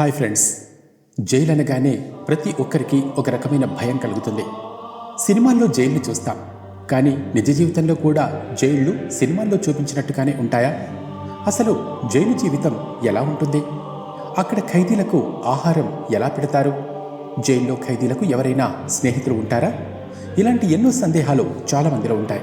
Hi friends. Jail అనగానే ప్రతి ఒక్కరికి ఒక రకమైన భయం కలుగుతుంది. సినిమాల్లో జైల్ని చూస్తాం. కానీ నిజ జీవితంలో కూడా జైళ్ళు సినిమాల్లో చూపించినట్టుగానే ఉంటాయా? అసలు జైలు జీవితం ఎలా ఉంటుంది? అక్కడ ఖైదీలకు ఆహారం ఎలా పెడతారు? జైల్లో ఖైదీలకు ఎవరైనా స్నేహితులు ఉంటారా? ఇలాంటి ఎన్నో సందేహాలు చాలా మందిలో ఉంటాయి.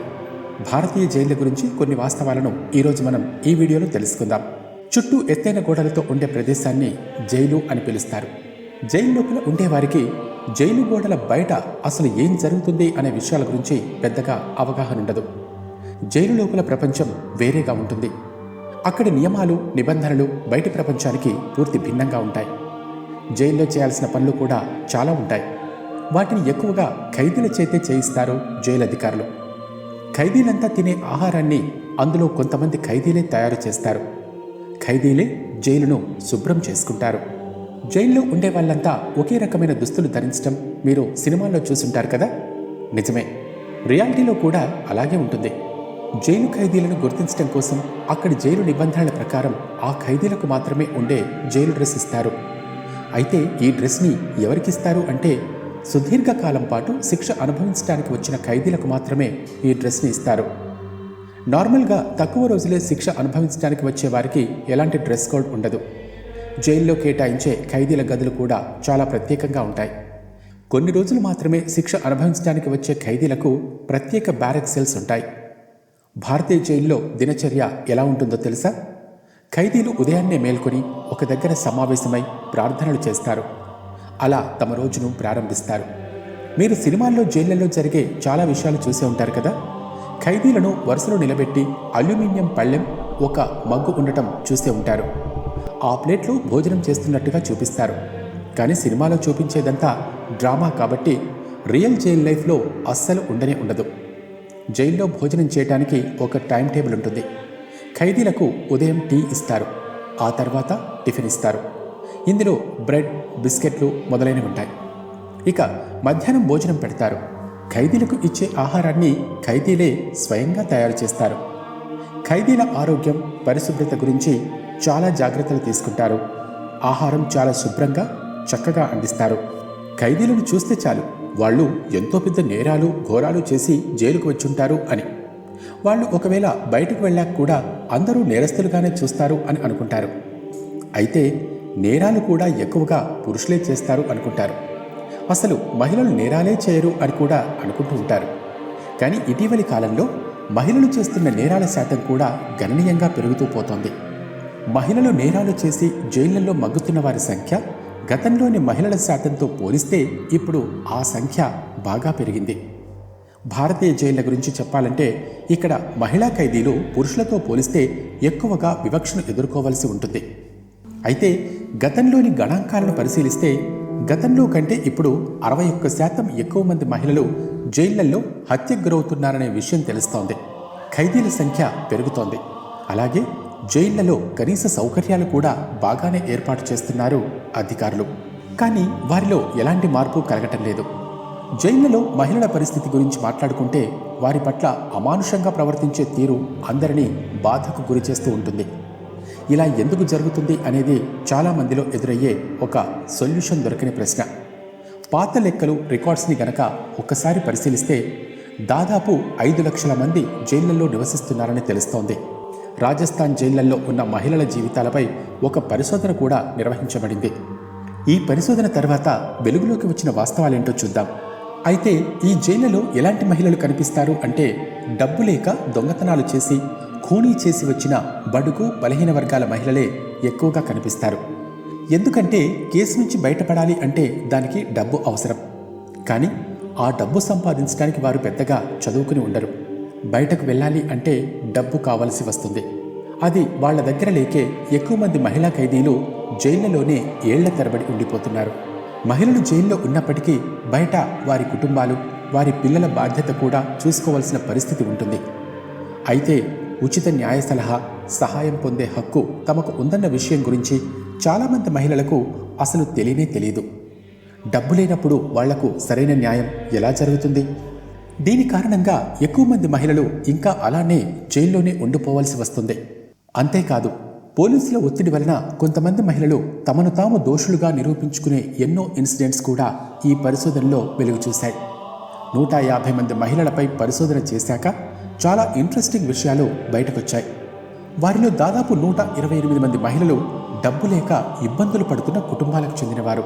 భారతీయ జైళ్ళ గురించి కొన్ని వాస్తవాలను ఈరోజు మనం ఈ వీడియోలో తెలుసుకుందాం. చుట్టూ ఎత్తైన గోడలతో ఉండే ప్రదేశాన్ని జైలు అని పిలుస్తారు. జైలు లోపల ఉండేవారికి జైలు గోడల బయట అసలు ఏం జరుగుతుంది అనే విషయాల గురించి పెద్దగా అవగాహన ఉండదు. జైలు లోపల ప్రపంచం వేరేగా ఉంటుంది. అక్కడి నియమాలు నిబంధనలు బయటి ప్రపంచానికి పూర్తి భిన్నంగా ఉంటాయి. జైల్లో చేయాల్సిన పనులు కూడా చాలా ఉంటాయి. వాటిని ఎక్కువగా ఖైదీల చేతే చేయిస్తారు జైలు అధికారులు. ఖైదీలంతా తినే ఆహారాన్ని అందులో కొంతమంది ఖైదీలే తయారు చేస్తారు. ఖైదీలే జైలును శుభ్రం చేసుకుంటారు. జైల్లో ఉండే వాళ్ళంతా ఒకే రకమైన దుస్తులు ధరించడం మీరు సినిమాల్లో చూసుంటారు కదా? నిజమే. రియాలిటీలో కూడా అలాగే ఉంటుంది. జైలు ఖైదీలను గుర్తించడం కోసం అక్కడి జైలు నిబంధనల ప్రకారం ఆ ఖైదీలకు మాత్రమే ఉండే జైలు డ్రెస్ ఇస్తారు. అయితే ఈ డ్రెస్ని ఎవరికిస్తారు అంటే సుదీర్ఘకాలం పాటు శిక్ష అనుభవించడానికి వచ్చిన ఖైదీలకు మాత్రమే ఈ డ్రెస్ని ఇస్తారు. నార్మల్గా తక్కువ రోజులే శిక్ష అనుభవించడానికి వచ్చే వారికి ఎలాంటి డ్రెస్ కోడ్ ఉండదు. జైల్లో కేటాయించే ఖైదీల గదులు కూడా చాలా ప్రత్యేకంగా ఉంటాయి. కొన్ని రోజులు మాత్రమే శిక్ష అనుభవించడానికి వచ్చే ఖైదీలకు ప్రత్యేక బ్యారెక్ సెల్స్ ఉంటాయి. భారతీయ జైల్లో దినచర్య ఎలా ఉంటుందో తెలుసా? ఖైదీలు ఉదయాన్నే మేల్కొని ఒక దగ్గర సమావేశమై ప్రార్థనలు చేస్తారు. అలా తమ రోజును ప్రారంభిస్తారు. మీరు సినిమాల్లో జైళ్ళలో జరిగే చాలా విషయాలు చూసే ఉంటారు కదా? ఖైదీలను వరుసలో నిలబెట్టి అల్యూమినియం పళ్ళెం ఒక మగ్గు ఉండటం చూసే ఉంటారు. ఆ ప్లేట్లో భోజనం చేస్తున్నట్టుగా చూపిస్తారు. కానీ సినిమాలో చూపించేదంతా డ్రామా కాబట్టి రియల్ జైల్ లైఫ్లో అస్సలు ఉండనే ఉండదు. జైల్లో భోజనం చేయడానికి ఒక టైం టేబుల్ ఉంటుంది. ఖైదీలకు ఉదయం టీ ఇస్తారు. ఆ తర్వాత టిఫిన్ ఇస్తారు. ఇందులో బ్రెడ్ బిస్కెట్లు మొదలైనవి ఉంటాయి. ఇక మధ్యాహ్నం భోజనం పెడతారు. ఖైదీలకు ఇచ్చే ఆహారాన్ని ఖైదీలే స్వయంగా తయారు చేస్తారు. ఖైదీల ఆరోగ్యం పరిశుభ్రత గురించి చాలా జాగ్రత్తలు తీసుకుంటారు. ఆహారం చాలా శుభ్రంగా చక్కగా అందిస్తారు. ఖైదీలను చూస్తే చాలు వాళ్ళు ఎంతో పెద్ద నేరాలు ఘోరాలు చేసి జైలుకు వచ్చుంటారు అని. వాళ్ళు ఒకవేళ బయటకు వెళ్ళాక కూడా అందరూ నేరస్తులుగానే చూస్తారు అని అనుకుంటారు. అయితే నేరాలు కూడా ఎక్కువగా పురుషులే చేస్తారు అనుకుంటారు. అసలు మహిళలు నేరాలే చేయరు అని కూడా అనుకుంటూ ఉంటారు. కానీ ఇటీవలి కాలంలో మహిళలు చేస్తున్న నేరాల శాతం కూడా గణనీయంగా పెరుగుతూ పోతోంది. మహిళలు నేరాలు చేసి జైళ్ళలో మగ్గుతున్న వారి సంఖ్య గతంలోని మహిళల శాతంతో పోలిస్తే ఇప్పుడు ఆ సంఖ్య బాగా పెరిగింది. భారతీయ జైళ్ళ గురించి చెప్పాలంటే ఇక్కడ మహిళా ఖైదీలు పురుషులతో పోలిస్తే ఎక్కువగా వివక్షను ఎదుర్కోవలసి ఉంటుంది. అయితే గతంలోని గణాంకాలను పరిశీలిస్తే గతంలో కంటే ఇప్పుడు అరవై ఒక్క శాతం ఎక్కువ మంది మహిళలు జైళ్ళలో హత్యకు గురవుతున్నారనే విషయం తెలుస్తోంది. ఖైదీల సంఖ్య పెరుగుతోంది. అలాగే జైళ్ళలో కనీస సౌకర్యాలు కూడా బాగానే ఏర్పాటు చేస్తున్నారు అధికారులు. కానీ వారిలో ఎలాంటి మార్పు కలగటం లేదు. జైళ్ళలో మహిళల పరిస్థితి గురించి మాట్లాడుకుంటే వారి పట్ల అమానుషంగా ప్రవర్తించే తీరు అందరినీ బాధకు గురి చేస్తూ ఉంటుంది. ఇలా ఎందుకు జరుగుతుంది అనేది చాలామందిలో ఎదురయ్యే ఒక సొల్యూషన్ దొరకని ప్రశ్న. పాత లెక్కలు రికార్డ్స్ని గనక ఒక్కసారి పరిశీలిస్తే దాదాపు ఐదు లక్షల మంది జైళ్ళలో నివసిస్తున్నారని తెలుస్తోంది. రాజస్థాన్ జైళ్ళలో ఉన్న మహిళల జీవితాలపై ఒక పరిశోధన కూడా నిర్వహించబడింది. ఈ పరిశోధన తర్వాత వెలుగులోకి వచ్చిన వాస్తవాలేంటో చూద్దాం. అయితే ఈ జైళ్ళలో ఎలాంటి మహిళలు కనిపిస్తారు అంటే డబ్బు లేక దొంగతనాలు చేసి ఖూనీ చేసి వచ్చిన బడుగు బలహీన వర్గాల మహిళలే ఎక్కువగా కనిపిస్తారు. ఎందుకంటే కేసు నుంచి బయటపడాలి అంటే దానికి డబ్బు అవసరం. కానీ ఆ డబ్బు సంపాదించడానికి వారు పెద్దగా చదువుకుని ఉండరు. బయటకు వెళ్ళాలి అంటే డబ్బు కావలసి వస్తుంది. అది వాళ్ళ దగ్గర లేకే ఎక్కువ మంది మహిళా ఖైదీలు జైళ్ళలోనే ఏళ్ళ తరబడి ఉండిపోతున్నారు. మహిళలు జైల్లో ఉన్నప్పటికీ బయట వారి కుటుంబాలు వారి పిల్లల బాధ్యత కూడా చూసుకోవాల్సిన పరిస్థితి ఉంటుంది. అయితే ఉచిత న్యాయ సలహా సహాయం పొందే హక్కు తమకు ఉందన్న విషయం గురించి చాలామంది మహిళలకు అసలు తెలియనే తెలియదు డబ్బు లేనప్పుడు వాళ్ళకు సరైన న్యాయం ఎలా జరుగుతుంది? దీని కారణంగా ఎక్కువ మంది మహిళలు ఇంకా అలానే జైల్లోనే ఉండిపోవాల్సి వస్తుంది. అంతేకాదు పోలీసుల ఒత్తిడి వలన కొంతమంది మహిళలు తమను తాము దోషులుగా నిరూపించుకునే ఎన్నో ఇన్సిడెంట్స్ కూడా ఈ పరిశోధనలో వెలుగు చూశాయి నూట యాభై మంది మహిళలపై పరిశోధన చేశాక చాలా ఇంట్రెస్టింగ్ విషయాలు బయటకొచ్చాయి. వారిలో దాదాపు నూట ఇరవై ఎనిమిది మంది మహిళలు డబ్బు లేక ఇబ్బందులు పడుతున్న కుటుంబాలకు చెందినవారు.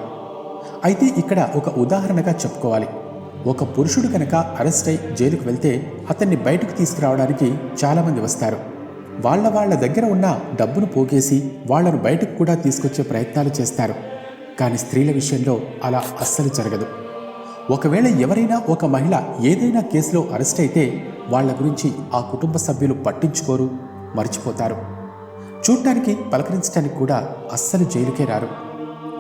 అయితే ఇక్కడ ఒక ఉదాహరణగా చెప్పుకోవాలి. ఒక పురుషుడు కనుక అరెస్ట్ అయి జైలుకు వెళ్తే అతన్ని బయటకు తీసుకురావడానికి చాలామంది వస్తారు. వాళ్ళ వాళ్ళ దగ్గర ఉన్న డబ్బును పోగేసి వాళ్ళను బయటకు కూడా తీసుకొచ్చే ప్రయత్నాలు చేస్తారు. కానీ స్త్రీల విషయంలో అలా అస్సలు జరగదు. ఒకవేళ ఎవరైనా ఒక మహిళ ఏదైనా కేసులో అరెస్ట్ అయితే వాళ్ళ గురించి ఆ కుటుంబ సభ్యులు పట్టించుకోరు మర్చిపోతారు. చూడటానికి పలకరించడానికి కూడా అస్సలు జైలుకే రారు.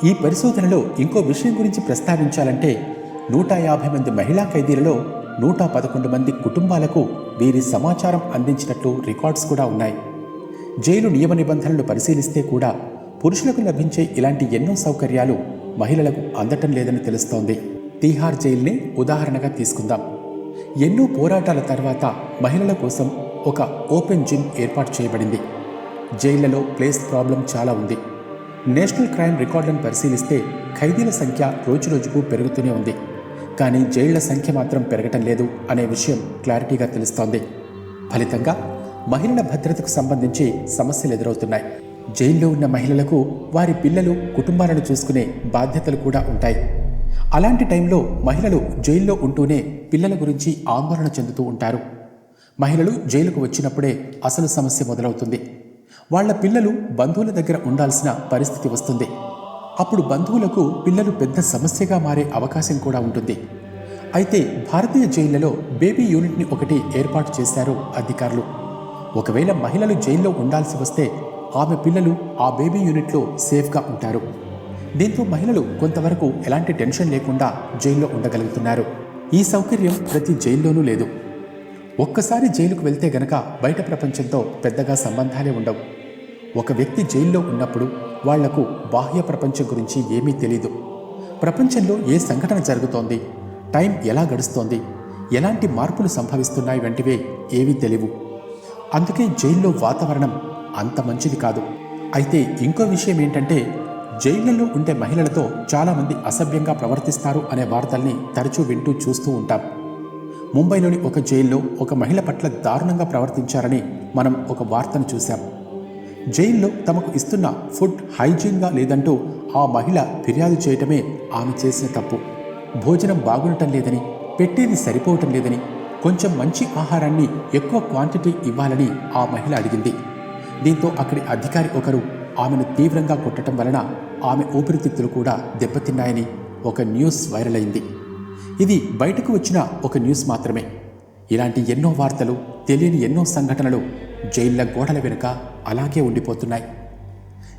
ఈ పరిశోధనలో ఇంకో విషయం గురించి ప్రస్తావించాలంటే నూట యాభై మంది మహిళా ఖైదీలలో నూట పదకొండు మంది కుటుంబాలకు వీరి సమాచారం అందించినట్లు రికార్డ్స్ కూడా ఉన్నాయి. జైలు నియమ నిబంధనలు పరిశీలిస్తే కూడా పురుషులకు లభించే ఇలాంటి ఎన్నో సౌకర్యాలు మహిళలకు అందటం లేదని తెలుస్తోంది. తీహార్ జైల్ని ఉదాహరణగా తీసుకుందాం. ఎన్నో పోరాటాల తర్వాత మహిళల కోసం ఒక ఓపెన్ జిమ్ ఏర్పాటు చేయబడింది. జైళ్ళలో ప్లేస్ ప్రాబ్లం చాలా ఉంది. నేషనల్ క్రైమ్ రికార్డులను పరిశీలిస్తే ఖైదీల సంఖ్య రోజురోజుకు పెరుగుతూనే ఉంది. కానీ జైళ్ళ సంఖ్య మాత్రం పెరగటం లేదు అనే విషయం క్లారిటీగా తెలుస్తోంది. ఫలితంగా మహిళల భద్రతకు సంబంధించి సమస్యలు ఎదురవుతున్నాయి. జైల్లో ఉన్న మహిళలకు వారి పిల్లలు కుటుంబాలను చూసుకునే బాధ్యతలు కూడా ఉంటాయి. అలాంటి టైంలో మహిళలు జైల్లో ఉంటూనే పిల్లల గురించి ఆందోళన చెందుతూ ఉంటారు. మహిళలు జైలుకు వచ్చినప్పుడే అసలు సమస్య మొదలవుతుంది. వాళ్ళ పిల్లలు బంధువుల దగ్గర ఉండాల్సిన పరిస్థితి వస్తుంది. అప్పుడు బంధువులకు పిల్లలు పెద్ద సమస్యగా మారే అవకాశం కూడా ఉంటుంది. అయితే భారతీయ జైళ్ళలో బేబీ యూనిట్ని ఒకటి ఏర్పాటు చేశారు అధికారులు. ఒకవేళ మహిళలు జైల్లో ఉండాల్సి వస్తే ఆమె పిల్లలు ఆ బేబీ యూనిట్లో సేఫ్గా ఉంటారు. దీంతో మహిళలు కొంతవరకు ఎలాంటి టెన్షన్ లేకుండా జైల్లో ఉండగలుగుతున్నారు. ఈ సౌకర్యం ప్రతి జైల్లోనూ లేదు. ఒక్కసారి జైలుకు వెళ్తే గనక బయట ప్రపంచంతో పెద్దగా సంబంధాలే ఉండవు. ఒక వ్యక్తి జైల్లో ఉన్నప్పుడు వాళ్ళకు బాహ్య ప్రపంచం గురించి ఏమీ తెలీదు. ప్రపంచంలో ఏ సంఘటన జరుగుతోంది? టైం ఎలా గడుస్తోంది? ఎలాంటి మార్పులు సంభవిస్తున్నాయి వంటివే ఏవీ తెలియవు. అందుకే జైల్లో వాతావరణం అంత మంచిది కాదు. అయితే ఇంకో విషయం ఏంటంటే జైళ్ళలో ఉండే మహిళలతో చాలామంది అసభ్యంగా ప్రవర్తిస్తారు అనే వార్తల్ని తరచూ వింటూ చూస్తూ ఉంటాం. ముంబైలోని ఒక జైల్లో ఒక మహిళ పట్ల దారుణంగా ప్రవర్తించారని మనం ఒక వార్తను చూశాం. జైల్లో తమకు ఇస్తున్న ఫుడ్ హైజీన్గా లేదంటూ ఆ మహిళ ఫిర్యాదు చేయటమే ఆమె చేసిన తప్పు. భోజనం బాగుండటం లేదని పెట్టేది సరిపోవటం లేదని కొంచెం మంచి ఆహారాన్ని ఎక్కువ క్వాంటిటీ ఇవ్వాలని ఆ మహిళ అడిగింది. దీంతో అక్కడి అధికారి ఒకరు ఆమెను తీవ్రంగా కొట్టడం వలన ఆమె ఊపిరితిత్తులు కూడా దెబ్బతిన్నాయని ఒక న్యూస్ వైరల్ అయింది. ఇది బయటకు వచ్చిన ఒక న్యూస్ మాత్రమే. ఇలాంటి ఎన్నో వార్తలు తెలియని ఎన్నో సంఘటనలు జైళ్ళ గోడల వెనుక అలాగే ఉండిపోతున్నాయి.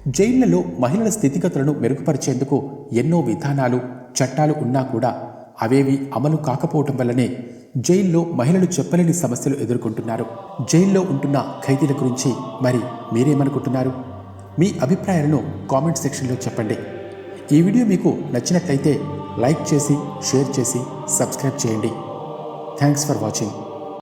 జైళ్ళలో మహిళల స్థితిగతులను మెరుగుపరిచేందుకు ఎన్నో విధానాలు చట్టాలు ఉన్నా కూడా అవేవి అమలు కాకపోవటం వల్లనే జైల్లో మహిళలు చెప్పలేని సమస్యలు ఎదుర్కొంటున్నారు. జైల్లో ఉంటున్న ఖైదీల గురించి మరి మీరేమనుకుంటున్నారు? మీ అభిప్రాయాలను కామెంట్ సెక్షన్లో చెప్పండి. ఈ వీడియో మీకు నచ్చినట్లయితే లైక్ చేసి షేర్ చేసి సబ్స్క్రైబ్ చేయండి. Thanks for watching.